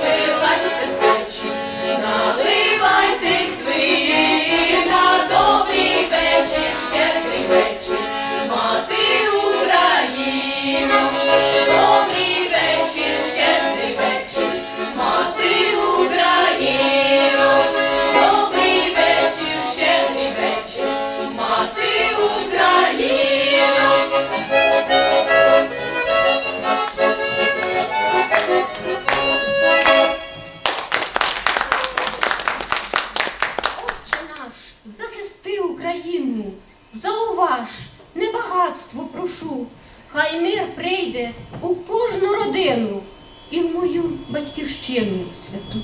will. Україну, зауваж, не багатство прошу, хай мир прийде у кожну родину і в мою батьківщину святу.